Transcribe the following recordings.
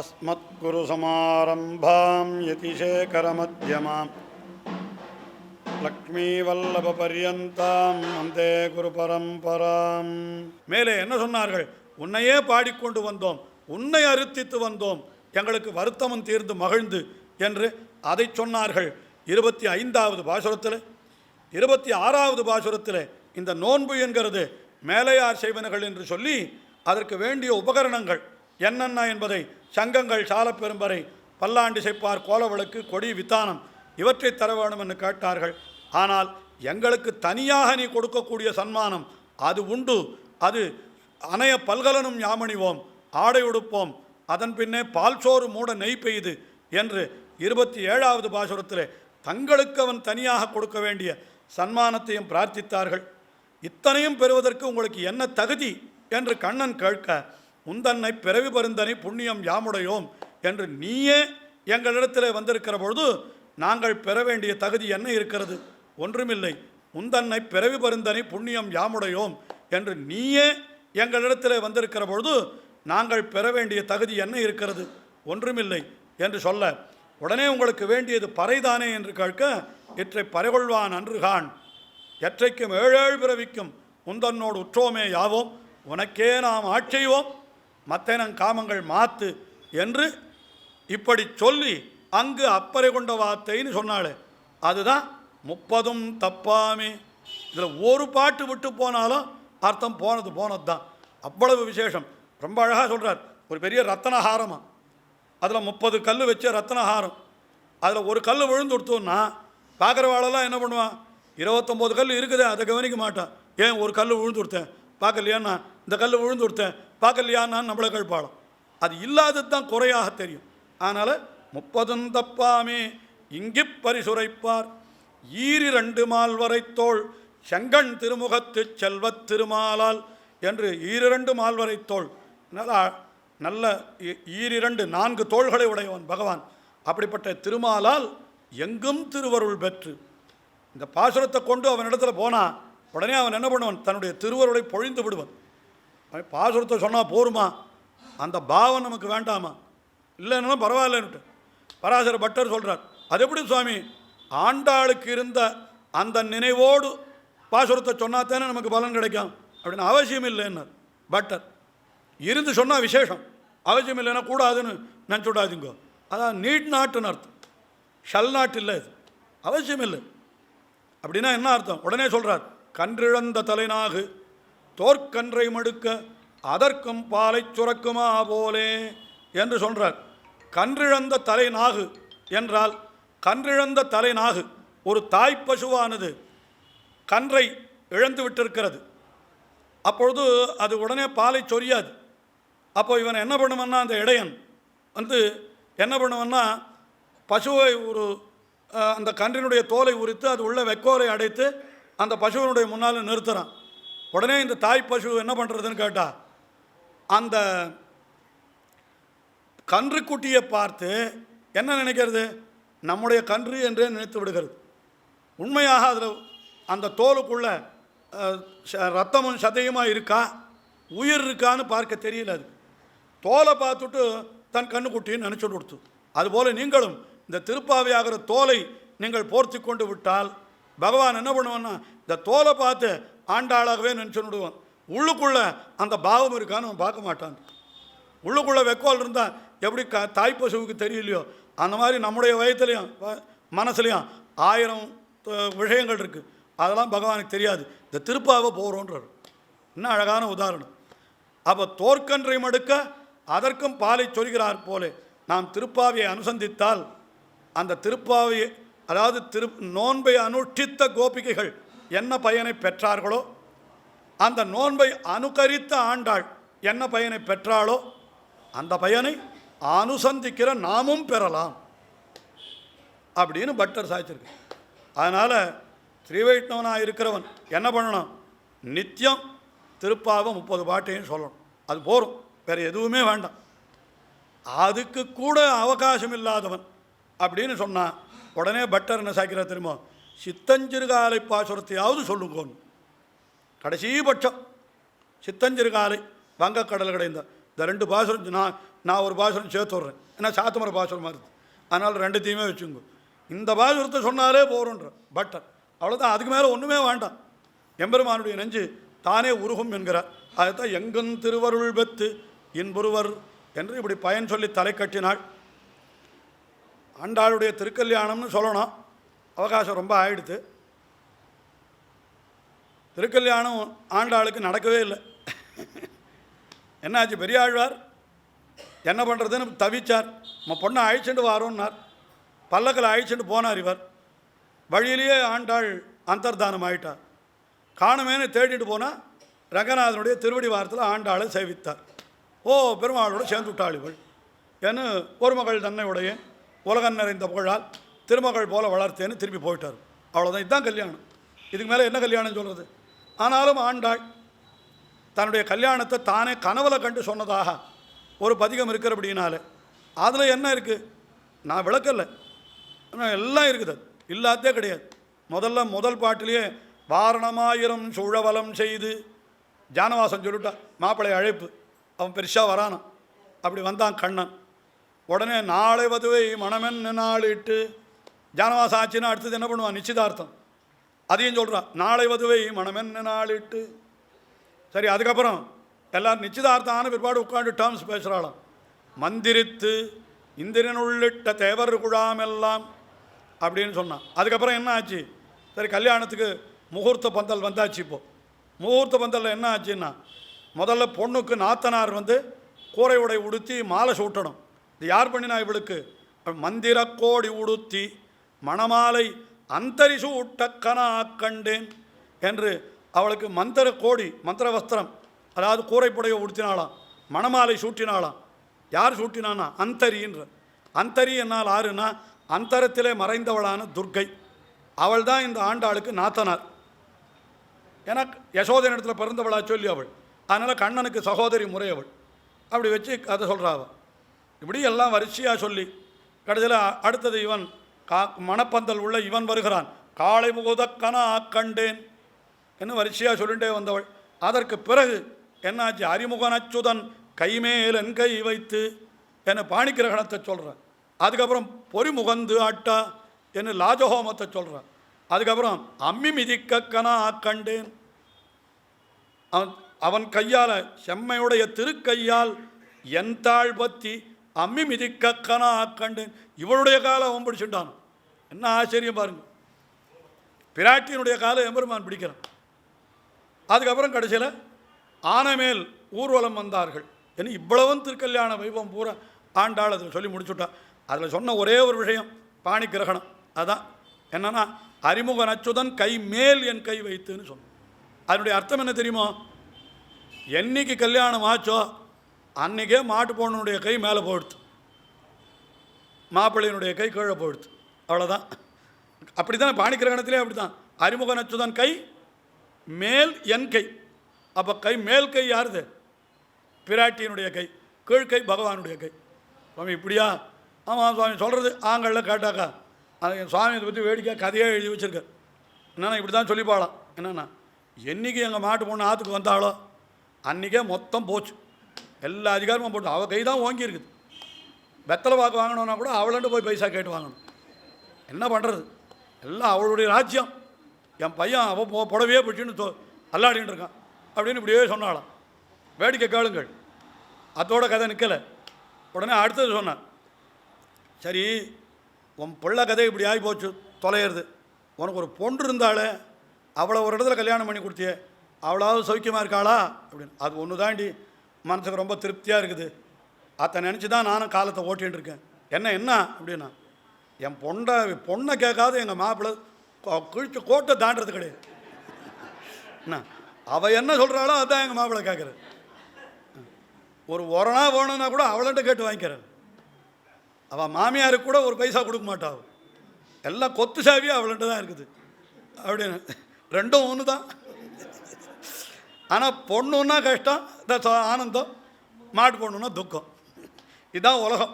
अस्मद्गुरुसमारम्भां यतिशेखरमध्यमां லக்ஷ்மீவல்லபபரியந்தாம் வந்தே குரு பரம்பராம் மேலே என்ன சொன்னார்கள் உன்னையே பாடிக்கொண்டு வந்தோம் உன்னை அறுத்தித்து வந்தோம் எங்களுக்கு வருத்தமும் தீர்ந்து மகிழ்ந்து என்று அதை சொன்னார்கள் இருபத்தி ஐந்தாவது பாசுரத்தில் இருபத்தி ஆறாவது பாசுரத்தில் இந்த நோன்பு என்கிறது மேலையார் செய்வனர்கள் என்று சொல்லி அதற்கு வேண்டிய உபகரணங்கள் என்னென்ன என்பதை சங்கங்கள் சாலப்பெரும்பறை பல்லாண்டு செய்ப்பார் கோலவிளக்கு கொடி வித்தானம். இவற்றை தர வேண்டும் என்று கேட்டார்கள். ஆனால் எங்களுக்கு தனியாக நீ கொடுக்கக்கூடிய சன்மானம் அது உண்டு. அது அணைய பல்கலனும் யாமணிவோம். ஆடை உடுப்போம். அதன் பின்னே பால் சோறு மூட நெய் பெய்து என்று இருபத்தி ஏழாவது பாசுரத்திலே தங்களுக்கு அவன் தனியாக கொடுக்க வேண்டிய சன்மானத்தையும் பிரார்த்தித்தார்கள். இத்தனையும் பெறுவதற்கு உங்களுக்கு என்ன தகுதி? என்று கண்ணன் கேட்க உந்தன்னை பிறவி பருந்தனை புண்ணியம் யாமுடையோம் என்று நீயே எங்களிடத்தில் வந்திருக்கிற பொழுது நாங்கள் பெற வேண்டிய தகுதி என்ன இருக்கிறது? ஒன்றுமில்லை. உந்தன்னை பிறவி பருந்தனை புண்ணியம் யாமுடையோம் என்று நீயே எங்களிடத்தில் வந்திருக்கிற பொழுது நாங்கள் பெற வேண்டிய தகுதி என்ன இருக்கிறது? ஒன்றுமில்லை என்று சொல்ல உடனே உங்களுக்கு வேண்டியது பறைதானே என்று கேட்க இற்றை பறைகொள்வான் அன்றுகான் எற்றைக்கும் ஏழேழு பிறவிக்கும் உந்தன்னோடு உற்றோமே யாவோம்? உனக்கே நாம் ஆட்செய்வோம். மத்தனங் காமங்கள் மாத்து என்று இப்படி சொல்லி அங்கு அப்பறை கொண்ட வார்த்தைன்னு சொன்னாள். அதுதான் முப்பதும் தப்பாமே. இதில் ஒரு பாட்டு விட்டு போனாலும் அர்த்தம் போனது போனது தான் அவ்வளவு விசேஷம். ரொம்ப அழகாக சொல்கிறார் ஒரு பெரிய ரத்தனஹாரமாக அதில் முப்பது கல் வச்ச ரத்தனஹாரம். அதில் ஒரு கல் விழுந்து கொடுத்தோன்னா பார்க்குறவாளெல்லாம் என்ன பண்ணுவான்? இருபத்தொம்போது கல் இருக்குது அதை கவனிக்க மாட்டான். ஏன் ஒரு கல் விழுந்து கொடுத்தேன்? பார்க்கலையான்னா இந்த கல் விழுந்து கொடுத்தேன். பார்க்கலையான்னா நம்மளை கழிப்பாளம். அது இல்லாதது தான் குறையாக தெரியும். அதனால் முப்பதும் தப்பாமே. இங்கி பரிசுரைப்பார். ஈரிரண்டு மால்வரை தோள். செங்கண் திருமுகத்து செல்வத் திருமாலால் என்று ஈரிரண்டு மால்வரை தோள். நல்ல நல்ல ஈ- ஈரிரண்டு நான்கு தோள்களை உடையவன் பகவான். அப்படிப்பட்ட திருமாலால் எங்கும் திருவருள் பெற்று. இந்த பாசுரத்தை கொண்டு அவன் இடத்துல போனால் உடனே அவன் என்ன பண்ணுவான்? தன்னுடைய திருவருளை பொழிந்து விடுவான். பாசுரத்தை சொன்னால் போருமா? அந்த பாவம் நமக்கு வேண்டாமா? இல்லைன்னா பரவாயில்லன்ட்டு பராசர பட்டர் சொல்கிறார் அது எப்படி சுவாமி? ஆண்டாளுக்கு இருந்த அந்த நினைவோடு பாசுரத்தை சொன்னா தானே நமக்கு பலன் கிடைக்கும். அப்படின்னு அவசியம் இல்லைன்னார் பட்டர். இருந்து சொன்னால் விசேஷம். அவசியம் இல்லைன்னா கூடாதுன்னு நினச்சி அதான் நீட் நாட்டுன்னு அர்த்தம். ஷல் நாட்டு இல்லை இது அவசியம் இல்லை. அப்படின்னா என்ன அர்த்தம்? உடனே சொல்கிறார் கன்றிழந்த தலைநாகு தோற்கன்றை மடுக்க அதற்கும் பாலை சுரக்குமா போலே என்று சொல்கிறார் கன்றிழந்த தலை நாகு என்றால் கன்றிழந்த தலை நாகு ஒரு தாய் பசுவானது கன்றை இழந்து விட்டிருக்கிறது. அப்பொழுது அது உடனே பாலை சொரியாது. அப்போ இவன் என்ன பண்ணுவான்னா அந்த இடையன் வந்து என்ன பண்ணுவான்னா பசுவை ஒரு அந்த கன்றினுடைய தோலை உரித்து அது உள்ள வெக்கோலை அடைத்து அந்த பசுவினுடைய முன்னால் நிறுத்துகிறான் உடனே இந்த தாய் பசு என்ன பண்ணுறதுன்னு கேட்டா அந்த கன்றுக்குட்டியை பார்த்து என்ன நினைக்கிறது? நம்முடைய கன்று என்றே நினைத்து விடுகிறது. உண்மையாக அதில் அந்த தோலுக்குள்ள ச- ரத்தமும் சதையுமா இருக்கா? உயிர் இருக்கான்னு பார்க்க தெரியல அது. தோலை பார்த்துட்டு தன் கண்ணுக்குட்டின்னு நினச்சி கொடுத்து. அதுபோல் நீங்களும் இந்த திருப்பாவையாகிற தோலை நீங்கள் போர்த்தி கொண்டு விட்டால் பகவான் என்ன பண்ணுவான்னா இந்த தோலை பார்த்து ஆண்டாளாகவே நினச்சு விடுவான் உள்ளுக்குள்ளே அந்த பாவம் இருக்கான்னு அவன் பார்க்க மாட்டான். உள்ளுக்குள்ளே வெக்கோல் இருந்தால் எப்படி க தாய் பசுவுக்கு தெரியலையோ? அந்த மாதிரி நம்முடைய வயத்துலேயும் மனசுலையும் ஆயிரம் விஷயங்கள் இருக்குது அதெல்லாம் பகவானுக்கு தெரியாது. இந்த திருப்பாவை போகிறோன்றார் இன்னும் அழகான உதாரணம். அப்போ தோற்கன்றை மடுக்க அதற்கும் பாலை சொல்கிறார் போலே. நாம் திருப்பாவையை அனுசந்தித்தால் அந்த திருப்பாவையை அதாவது திரு நோன்பை அனுஷ்டித்த கோபிகைகள் என்ன பயனை பெற்றார்களோ அந்த நோன்பை அனுகரித்த ஆண்டாள் என்ன பயனை பெற்றாளோ அந்த பயனை அனுசந்திக்கிற நாமும் பெறலாம். அப்படின்னு பட்டர் சாய்ச்சிருக்கு அதனால் ஸ்ரீவைஷ்ணவனாக இருக்கிறவன் என்ன பண்ணணும்? நித்தியம் திருப்பாவை முப்பது பாட்டையும் சொல்லணும். அது போகும் வேறு எதுவுமே வேண்டாம். அதுக்கு கூட அவகாசம் இல்லாதவன் அப்படின்னு சொன்னான் உடனே பட்டர் என்ன சாய்க்கிறார் திரும்ப சித்தஞ்சிறுகாலை பாசுரத்தையாவது சொல்லுங்கோன் கடைசி பட்சம். சித்தஞ்சிறுகாலை வங்கக்கடல் கிடைந்த. இந்த ரெண்டு பாசுரம் நான் நான் ஒரு பாசுரம் சேர்த்து விட்றேன். ஏன்னா சாத்துமர பாசுரமாக இருக்குது அதனால் ரெண்டுத்தையுமே வச்சுங்க. இந்த பாசுரத்தை சொன்னாலே போகிறோன்ற பட்டர் அவ்வளோதான் அதுக்கு மேலே ஒன்றுமே வேண்டாம். எம்பெருமானுடைய நெஞ்சு தானே உருகும் என்கிறார் அதைத்தான் எங்கும் திருவருள் பெத்து இன்புருவர் என்று இப்படி பயன் சொல்லி தலை கட்டினாள். ஆண்டாளுடைய திருக்கல்யாணம்னு சொல்லணும். அவகாசம் ரொம்ப ஆயிடுத்து திருக்கல்யாணம் ஆண்டாளுக்கு நடக்கவே இல்லை. என்னாச்சு பெரியாழ்வார் என்ன பண்ணுறதுன்னு தவிச்சார். நம்ம பொண்ணை அழிச்சுட்டு வாரோன்னார். பல்லக்கில் அழிச்சுட்டு போனார் இவர். வழியிலேயே ஆண்டாள் அந்தர்தானம் ஆயிட்டார். காணுமேனு தேடிட்டு போனால் ரங்கநாதனுடைய திருவடி வாரத்தில் ஆண்டாளை சேவித்தார். ஓ பெருமாளோடு சேர்ந்து விட்டாள் இவள். ஏன்னு ஒரு மகள் தன்னையுடைய உலகம் நிறைந்த புகழால் திருமகள் போல வளர்த்தேன்னு திருப்பி போயிட்டார். அவ்வளோதான் இதுதான் கல்யாணம். இதுக்கு மேலே என்ன கல்யாணம் சொல்கிறது ஆனாலும் ஆண்டாள் தன்னுடைய கல்யாணத்தை தானே கனவுல கண்டு சொன்னதாக ஒரு பதிகம் இருக்கிறபடினால அதில் என்ன இருக்குது நான் விளக்கலை ஆனால் எல்லாம் இருக்குது. அது. இல்லாததே கிடையாது. முதல்ல முதல் பாட்டிலேயே வாரணமாயிரம் சுழவலம் செய்து ஜானவாசன் சொல்லிட்டான் மாப்பிள்ளை அழைப்பு. அவன் பெருசாக வரானான் அப்படி வந்தான் கண்ணன். உடனே நாளை வதுவை மணமென் நாளிட்டு ஜானவாசம் ஆச்சுன்னா அடுத்தது என்ன பண்ணுவான்? நிச்சயதார்த்தம். அதையும் சொல்கிறான் நாளை வதுவை மனமென்ன நாளிட்டு? சரி அதுக்கப்புறம் எல்லாரும் நிச்சயதார்த்தான பிற்பாடு உட்காந்து டேர்ம்ஸ் பேசுகிறாளாம் மந்திரித்து இந்திரன் உள்ளிட்ட தேவர் குழாமெல்லாம் அப்படின்னு சொன்னான். அதுக்கப்புறம் என்ன ஆச்சு? சரி கல்யாணத்துக்கு முகூர்த்த பந்தல் வந்தாச்சு இப்போது முகூர்த்த பந்தலில் என்ன ஆச்சுன்னா முதல்ல பொண்ணுக்கு நாத்தனார் வந்து கூரை உடை உடுத்தி மாலை சூட்டணும். இது யார் பண்ணினா இவளுக்கு? மந்திர கோடி உடுத்தி மணமாலை அந்தரி கண்டேன் என்று அவளுக்கு மந்திர கோடி மந்திர வஸ்திரம் அதாவது கூரைப்புடைய உடுத்தினாளாம். மணமாலை சூட்டினாளாம். யார் சூட்டினானா அந்தரின்ற அந்தரி என்னால் ஆறுனா அந்தரத்திலே மறைந்தவளான துர்க்கை. அவள் தான் இந்த ஆண்டாளுக்கு நாத்தனார். ஏன்னா யசோதன் இடத்துல பிறந்தவளா சொல்லி அவள். அதனால் கண்ணனுக்கு சகோதரி முறை அவள். அப்படி வச்சு கதை சொல்கிறா அவள் இப்படி எல்லாம் வரிசையாக சொல்லி கடைசியில் அடுத்தது இவன் கா மணப்பந்தல் உள்ள இவன் வருகிறான். காளை முகுதக்கனா கண்டேன். என்று வரிசையாக சொல்லிட்டே வந்தவள். அதற்கு பிறகு என்னாச்சு? அறிமுகன் அச்சுதன் கைமேல் என் கை வைத்து என பாணிக்கிரகணத்தை சொல்கிறான் அதுக்கப்புறம் பொறிமுகந்து ஆட்டா என்று லாஜஹோமத்தை சொல்கிறான் அதுக்கப்புறம் அம்மி மிதிக்கக்கனா கண்டேன். அவன் அவன் கையால் செம்மையுடைய திருக்கையால் என் தாழ் பற்றி அம்மி மிதிக்கக்கனா கண்டேன். இவளுடைய காலை அவன் பிடிச்சிட்டான். என்ன ஆச்சரியம் பாருங்கள் பிராட்டியினுடைய காலை எம்பெருமான் பிடிக்கிறான். அதுக்கப்புறம் கடைசியில் ஆனமேல் ஊர்வலம் வந்தார்கள். ஏன்னா இவ்வளவும் திருக்கல்யாண வைபவம் பூரா ஆண்டாள் அதில் சொல்லி முடிச்சுட்டா. அதில் சொன்ன ஒரே ஒரு விஷயம் பாணி கிரகணம். அதான் என்னன்னா அறிமுக நச்சுதன் கை மேல் என் கை வைத்துன்னு சொன்னோம். அதனுடைய அர்த்தம் என்ன தெரியுமா? என்னைக்கு கல்யாணம் ஆச்சோ அன்னைக்கே மாட்டு பொண்ணுடைய கை மேலே போயிடுத்து. மாப்பிள்ளையினுடைய கை கீழே போயிடுத்து. அவ்வளோதான் அப்படி தான் பாணி கிரகணத்திலே அப்படி தான் அறிமுக நச்சுதன் கை மேல் என் கை. அப்போ கை மேல் கை யாருது? பிராட்டியினுடைய கை கீழ்கை பகவானுடைய கை. சுவாமி இப்படியா? ஆமாம் சுவாமி சொல்கிறது ஆங்களில் கேட்டாக்கா அது என் சுவாமி இதை பற்றி வேடிக்கை கதையாக எழுதி வச்சிருக்க என்னென்னா இப்படி தான் சொல்லிப்பாளாம் என்னென்னா என்றைக்கு எங்கள் மாட்டு பொண்ணு ஆற்றுக்கு வந்தாளோ அன்றைக்கே மொத்தம் போச்சு. எல்லா அதிகாரமும் போட்டு அவள் கை தான் ஓங்கி இருக்குது வெத்தலை பாக்கு வாங்கணுன்னா கூட அவளண்டு போய் பைசா கேட்டு வாங்கணும். என்ன பண்ணுறது எல்லாம் அவளுடைய ராஜ்யம். என் பையன் அவன் போ புடவையே பிடிச்சின்னு தொ அல்லாடின்னு இருக்கான். அப்படின்னு இப்படியே சொன்னாலாம் வேடிக்கை கேளுங்கள். அதோட கதை நிற்கலை உடனே அடுத்தது சொன்னான். சரி உன் பிள்ளை கதை இப்படி ஆகி போச்சு தொலையிறது. உனக்கு ஒரு பொண்ணு இருந்தாலே அவளை ஒரு இடத்துல கல்யாணம் பண்ணி கொடுத்தியே. அவளாவது சௌக்கியமாக இருக்காளா? அப்படின்னு. அது ஒன்று தாண்டி மனசுக்கு ரொம்ப திருப்தியாக இருக்குது. அதை நினச்சி தான் நானும் காலத்தை ஓட்டின்னு இருக்கேன். என்ன என்ன? அப்படின்னா என் பொண்ணை பொண்ணை கேட்காத எங்கள் மாப்பிள்ளை கிழிச்சு கோட்டை தாண்டது கிடையாது. என்ன? அவள் என்ன சொல்கிறாளோ அதான் எங்கள் மாப்பிள்ளை கேட்குறது ஒரு உரணா வேணும்னா கூட அவள்கிட்ட கேட்டு வாங்கிக்கிறேன் அவள் மாமியாருக்கு கூட ஒரு பைசா கொடுக்க மாட்டாள் எல்லாம் கொத்து சாவியும் அவள்கிட்ட தான் இருக்குது. அப்படின்னு. ரெண்டும் ஒன்று தான் ஆனால் பொண்ணுன்னா கஷ்டம் ஆனந்தம். மாட்டு பொண்ணுன்னா துக்கம். இதுதான் உலகம்.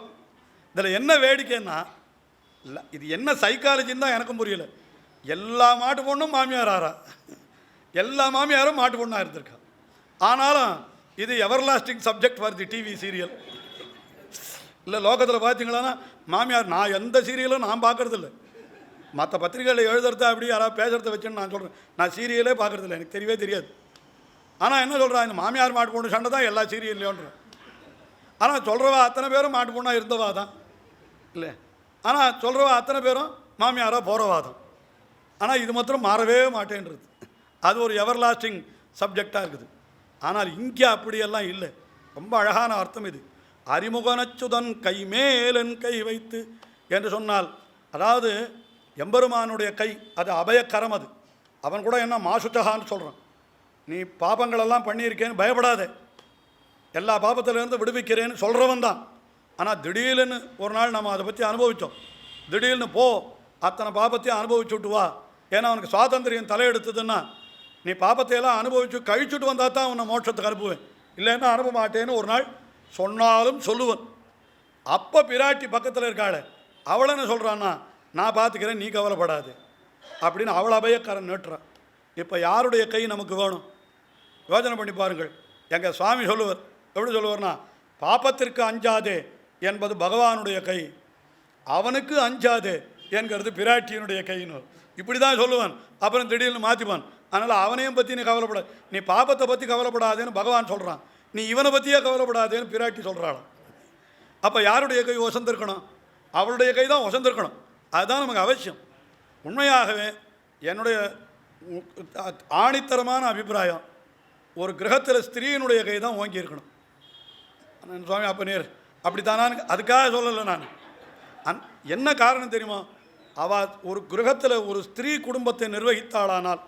இதில் என்ன வேடிக்கைன்னா இல்லை இது என்ன சைக்காலஜின்னு தான் எனக்கும் புரியல. எல்லா மாட்டு பொண்ணும் மாமியார் ஆறா. எல்லா மாமியாரும் மாட்டு பொண்ணாக இருந்திருக்கா. ஆனாலும் இது ever lasting subject for the TV serial இல்லை லோகத்தில் பார்த்தீங்களன்னா மாமியார் நான் எந்த சீரியலும் நான் பார்க்குறதில்ல மற்ற பத்திரிகைகளில் எழுதுறத அப்படி யாராவது பேசுகிறத வச்சுன்னு நான் சொல்கிறேன் நான் சீரியலே பார்க்கறதில்ல எனக்கு தெரியவே தெரியாது. ஆனால் என்ன சொல்கிறா இந்த மாமியார் மாட்டு பொண்ணு சண்டை தான் எல்லா சீரியல்லையோன்ற ஆனால் சொல்கிறவா அத்தனை பேரும் மாட்டு பொண்ணாக இருந்தவா தான். இல்லை. ஆனால் சொல்கிறவா அத்தனை பேரும் மாமியாராக போகிறவாதம் ஆனால் இது மாத்திரம் மாறவே மாட்டேன்றது. அது ஒரு எவர் லாஸ்டிங் சப்ஜெக்டாக இருக்குது. ஆனால் இங்கே அப்படியெல்லாம் இல்லை. ரொம்ப அழகான அர்த்தம் இது. அறிமுகனச்சுதன் கை மேலன் கை வைத்து என்று சொன்னால் அதாவது எம்பெருமானுடைய கை அது அபயக்கரம் அது. அவன் கூட என்ன மாசுத்தகான்னு சொல்கிறான் நீ பாபங்களெல்லாம் பண்ணியிருக்கேன்னு பயப்படாதே. எல்லா பாபத்திலேருந்து விடுவிக்கிறேன்னு சொல்கிறவன் தான். ஆனால் திடீர்னு ஒரு நாள் நம்ம அதை பற்றி அனுபவித்தோம். திடீர்னு போ அத்தனை பாபத்தையும் அனுபவிச்சு விட்டு வா. ஏன்னா அவனுக்கு சுவாதந்திரியம் தலையெடுத்ததுன்னா நீ பாபத்தையெல்லாம் அனுபவிச்சு கழிச்சுட்டு வந்தால் தான் உன்னை மோட்சத்துக்கு அனுப்புவேன். இல்லைன்னா அனுப்ப மாட்டேன்னு ஒரு நாள் சொன்னாலும் சொல்லுவன். அப்போ பிராட்டி பக்கத்தில் இருக்காள் அவளை என்ன சொல்கிறான்னா நான் பார்த்துக்கிறேன் நீ கவலைப்படாது. அப்படின்னு அவள் அபயக்காரன் நேற்றுறான் இப்போ யாருடைய கை நமக்கு வேணும்? யோஜனை பண்ணி பாருங்கள். எங்கள் சுவாமி சொல்லுவர். எப்படி சொல்லுவார்னா பாப்பத்திற்கு அஞ்சாதே என்பது பகவானுடைய கை. அவனுக்கு அஞ்சாதே என்கிறது பிராட்டியினுடைய கைன்னு. இப்படி தான் சொல்லுவான். அப்புறம் திடீர்னு மாற்றிப்பான் அதனால் அவனையும் பற்றி நீ கவலைப்பட நீ பாப்பத்தை பற்றி கவலைப்படாதேன்னு பகவான் சொல்கிறான் நீ இவனை பற்றியே கவலைப்படாதேன்னு பிராட்டி சொல்கிறாள் அப்போ யாருடைய கை ஒசந்திருக்கணும்? அவளுடைய கை தான் ஒசந்திருக்கணும். அதுதான் நமக்கு அவசியம். உண்மையாகவே என்னுடைய ஆணித்தரமான அபிப்பிராயம் ஒரு கிரகத்தில் ஸ்திரீனுடைய கை தான் ஓங்கி இருக்கணும். சுவாமி அப்போ நேர். அப்படித்தானான்னு அதுக்காக சொல்லலை நான். அந் என்ன காரணம் தெரியுமா? அவ ஒரு கிரகத்தில் ஒரு ஸ்திரீ குடும்பத்தை நிர்வகித்தாளானால்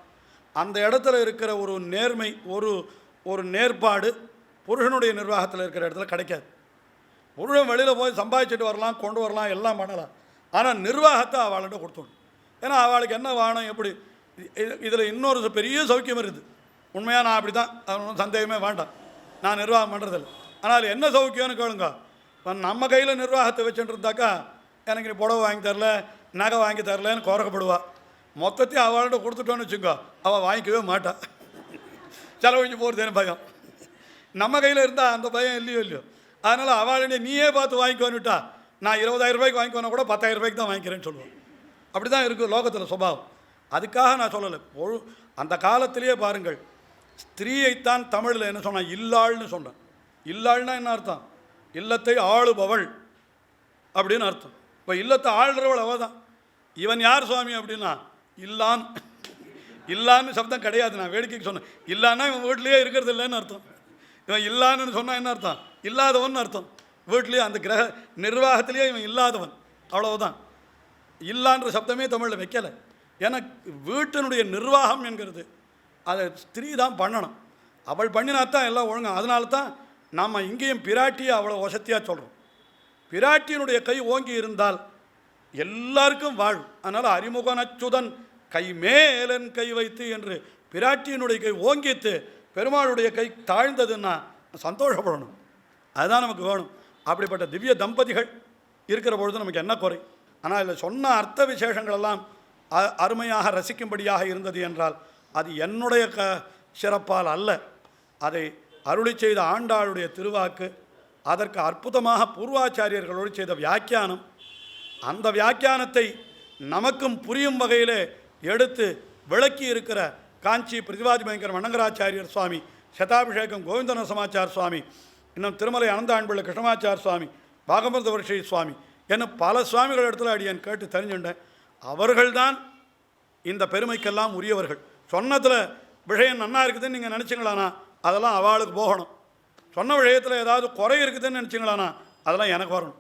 அந்த இடத்துல இருக்கிற ஒரு நேர்மை ஒரு ஒரு நேர்பாடு புருஷனுடைய நிர்வாகத்தில் இருக்கிற இடத்துல கிடைக்காது. புருஷன் வெளியில் போய் சம்பாதிச்சுட்டு வரலாம் கொண்டு வரலாம் எல்லாம் பண்ணலாம். ஆனால் நிர்வாகத்தை அவள்கிட்ட கொடுத்துடணும். ஏன்னா அவளுக்கு என்ன வேணும் எப்படி? இதில் இன்னொரு பெரிய சௌக்கியம் இருக்குது. உண்மையாக நான் அப்படி தான் சந்தேகமே வேண்டாம். நான் நிர்வாகம் பண்ணுறதில்ல ஆனால் என்ன சௌக்கியம்னு கேளுங்க. இப்போ நம்ம கையில் நிர்வாகத்தை வச்சுட்டு இருந்தாக்கா எனக்கு நீ புடவை வாங்கி தரல நகை வாங்கி தரலன்னு குறக்கப்படுவா மொத்தத்தையும் அவள்கிட்ட கொடுத்துட்டோன்னு வச்சுக்கோ அவள் வாங்கிக்கவே மாட்டா. செலவழிஞ்சு போகிறதுன்னு பயம். நம்ம கையில் இருந்தால் அந்த பயம் இல்லையோ இல்லையோ? அதனால் அவளே நீயே பார்த்து வாங்கிக்கோன்னுட்டா நான் இருபதாயிரம் ரூபாய்க்கு வாங்கிக்கோனா கூட பத்தாயிரம் ரூபாய்க்கு தான் வாங்கிக்கிறேன்னு சொல்லுவேன். அப்படி தான் இருக்குது லோகத்தில் சுபாவம். அதுக்காக நான் சொல்லலை. பொழு அந்த காலத்திலேயே பாருங்கள் ஸ்திரீயைத்தான் தமிழில் என்ன சொன்னான்? இல்லாள்னு சொன்னான். இல்லாள்னா என்ன அர்த்தம்? இல்லத்தை ஆளுபவள் அப்படின்னு அர்த்தம். இப்போ இல்லத்தை ஆளுறவள் அவள் தான் இவன் யார் சுவாமி அப்படின்னா இல்லான். இல்லான்னு சப்தம் கிடையாது நான் வேடிக்கைக்கு சொன்னேன். இல்லான்னா இவன் வீட்லேயே இருக்கிறது இல்லைன்னு அர்த்தம். இவன் இல்லான்னு சொன்னால் என்ன அர்த்தம்? இல்லாதவன் அர்த்தம். வீட்லேயே அந்த கிரக நிர்வாகத்திலேயே இவன் இல்லாதவன். அவ்வளவுதான். இல்லான்ற சப்தமே தமிழில் வைக்கலை. ஏன்னா வீட்டினுடைய நிர்வாகம் என்கிறது. அதை ஸ்திரீ தான் பண்ணணும். அவள் பண்ணினா தான் எல்லாம் ஒழுங்கும். அதனால தான் நாம் இங்கேயும் பிராட்டியை அவ்வளோ வசதியாக சொல்கிறோம் பிராட்டியினுடைய கை ஓங்கி இருந்தால் எல்லாருக்கும் வாழ். அதனால் அறிமுகன் அச்சுதன் கை மேலன் கை வைத்து என்று பிராட்டியினுடைய கை ஓங்கித்து பெருமாளுடைய கை தாழ்ந்ததுன்னா சந்தோஷப்படணும். அதுதான் நமக்கு வேணும். அப்படிப்பட்ட திவ்ய தம்பதிகள் இருக்கிற பொழுது நமக்கு என்ன குறை? ஆனால் இதில் சொன்ன அர்த்த விசேஷங்கள் எல்லாம் அ- அருமையாக ரசிக்கும்படியாக இருந்தது என்றால் அது என்னுடைய க சிறப்பால் அல்ல. அதை அருளி செய்த ஆண்டாளுடைய திருவாக்கு அதற்கு அற்புதமாக பூர்வாச்சாரியர்களோடு செய்த வியாக்கியானம். அந்த வியாக்கியானத்தை நமக்கும் புரியும் வகையிலே எடுத்து விளக்கி இருக்கிற காஞ்சி பிரதிவாதி பயங்கர வண்ணங்கராச்சாரியர் சுவாமி சதாபிஷேகம் கோவிந்தன சமாச்சார் சுவாமி இன்னும் திருமலை அனந்தாண்பிள்ள கிருஷ்ணமாச்சார் சுவாமி பாகமத வருஷை சுவாமி என்னும் பல சுவாமிகள் இடத்துல அடியேன் கேட்டு தெரிஞ்சுட்டேன் அவர்கள்தான் இந்த பெருமைக்கெல்லாம் உரியவர்கள். சொன்னதில் விஷயம் நன்னா இருக்குதுன்னு நீங்கள் நினச்சிங்களானா? அதெல்லாம் அவளுக்கு போகணும். சொன்ன விஷயத்தில் ஏதாவது குறை இருக்குதுன்னு நினச்சிங்களாண்ணா அதெல்லாம் எனக்கு வரணும்.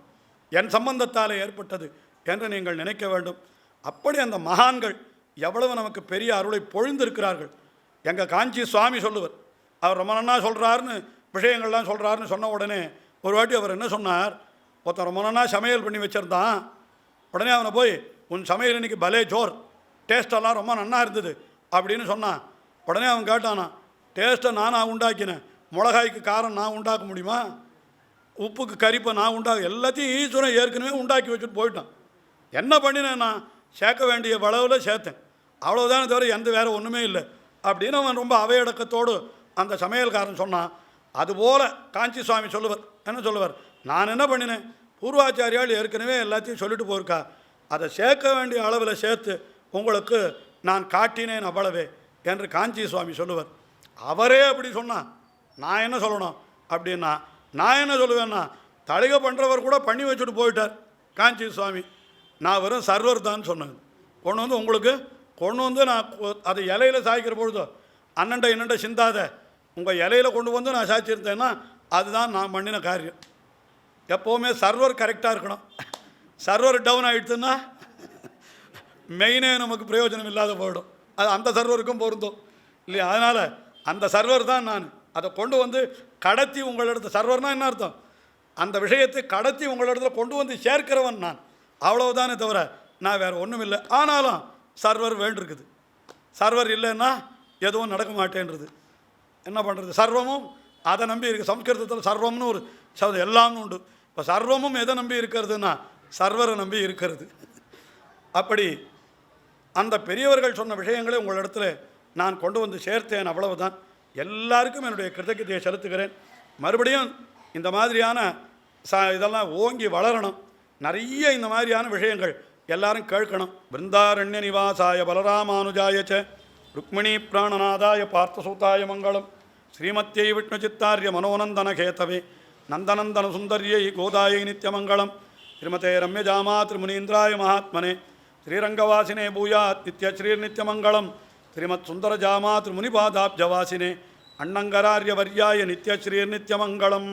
என் சம்பந்தத்தால் ஏற்பட்டது என்று நீங்கள் நினைக்க வேண்டும். அப்படி அந்த மகான்கள் எவ்வளவு நமக்கு பெரிய அருளை பொழிந்திருக்கிறார்கள். எங்கள் காஞ்சி சுவாமி சொல்லுவர் அவர் ரொம்ப நன்னா சொல்கிறாருன்னு விஷயங்கள்லாம் சொல்கிறாருன்னு சொன்ன உடனே ஒரு வாட்டி அவர் என்ன சொன்னார் ஒருத்தன் ரொம்ப நன்னா சமையல் பண்ணி வச்சுருந்தான். உடனே அவனை போய் உன் சமையல் இன்னைக்கு பலே ஜோர் டேஸ்டெல்லாம் ரொம்ப நன்னா இருந்தது அப்படின்னு சொன்னான். உடனே அவன் கேட்டானா டேஸ்ட்டை நானாக உண்டாக்கினேன். மிளகாய்க்கு காரம் நான் உண்டாக்க முடியுமா? உப்புக்கு கரிப்பை நான் உண்டாக எல்லாத்தையும் ஈஸ்வரன் ஏற்கனவே உண்டாக்கி வச்சுட்டு போயிட்டான். என்ன பண்ணினேன் நான்? சேர்க்க வேண்டிய அளவில் சேர்த்தேன். அவ்வளோதானே தவிர எந்த வேறு ஒன்றுமே இல்லை. அப்படின்னு அவன் ரொம்ப அவையடக்கத்தோடு அந்த சமையல்காரன் சொன்னான். அதுபோல் காஞ்சி சுவாமி சொல்லுவர். என்ன சொல்லுவார்? நான் என்ன பண்ணினேன்? பூர்வாச்சாரியால் ஏற்கனவே எல்லாத்தையும் சொல்லிட்டு போயிருக்கா. அதை சேர்க்க வேண்டிய அளவில் சேர்த்து உங்களுக்கு நான் காட்டினேன் அவ்வளவே என்று காஞ்சி சுவாமி சொல்லுவார். அவரே அப்படி சொன்னான் நான் என்ன சொல்லணும்? அப்படின்னா நான் என்ன சொல்லுவேன்னா தளிகை பண்ணுறவர் கூட பண்ணி வச்சுட்டு போயிட்டார். காஞ்சி சுவாமி. நான் வெறும் சர்வர் தான் சொன்னேன். கொண்டு வந்து உங்களுக்கு கொண்டு வந்து நான் கொ- அது இலையில சாய்க்கிற பொழுதோ அண்ணன்ட என்னண்ட சிந்தாத உங்கள் இலையில கொண்டு வந்து நான் சாய்ச்சிருந்தேன்னா அதுதான் நான் பண்ணின காரியம். எப்போவுமே சர்வர் கரெக்டாக இருக்கணும். சர்வர் டவுன் ஆகிடுச்சுன்னா மெயினே நமக்கு பிரயோஜனம் இல்லாத போயிடும். அது அந்த சர்வருக்கும் பொருந்தும். இல்லையா? அதனால் அந்த சர்வர் தான் நான். அதை கொண்டு வந்து கடத்தி உங்களிடத்து சர்வர்னால் என்ன அர்த்தம்? அந்த விஷயத்தை கடத்தி உங்களிடத்தில் கொண்டு வந்து சேர்க்கிறவன் நான். அவ்வளவுதானே தவிர நான் வேறு ஒன்றும் இல்லை ஆனாலும் சர்வர் வேண்டிருக்குது. சர்வர் இல்லைன்னா எதுவும் நடக்க மாட்டேன்றது. என்ன பண்ணுறது சர்வமும் அதை நம்பி இருக்கு. சம்ஸ்கிருதத்தில் சர்வம்னு ஒரு சப்தம் எல்லாம்னு உண்டு. இப்போ சர்வமும் எதை நம்பி இருக்கிறதுனா சர்வரை நம்பி இருக்கிறது. அப்படி அந்த பெரியவர்கள் சொன்ன விஷயங்களை உங்களிடத்துல நான் கொண்டு வந்து சேர்த்தேன் அவ்வளவுதான். எல்லாருக்கும் என்னுடைய கிருத்தজ্ঞதையை செலுத்துகிறேன். மறுபடியும் இந்த மாதிரியான ச இதெல்லாம் ஓங்கி வளரணும். நிறைய இந்த மாதிரியான விஷயங்கள் எல்லாரும் கேட்கணும். பிருந்தாரண்ய நிவாசாய பலராமானுஜாய ச ருக்மிணி பிராணநாதாய பார்த்தசூத்தாய மங்களம் ஸ்ரீமத்தியை விஷ்ணு சித்தாரிய மனோநந்தன கேத்தவே நந்தநந்தன சுந்தரியை கோதாயை நித்தியமங்கலம் திருமதே ரம்யஜாமா திருமுனீந்திராய மகாத்மனே ஸ்ரீரங்கவாசினே பூயாத் நித்ய ஸ்ரீர்நித்யமங்கலம் ஸ்ரீமத் சுந்தரஜாமா திருமுனிபாதாப்ஜவாசினே அண்ணங்கரார்யவர்யாய நித்ய ஸ்ரீர்நித்யமங்கலம்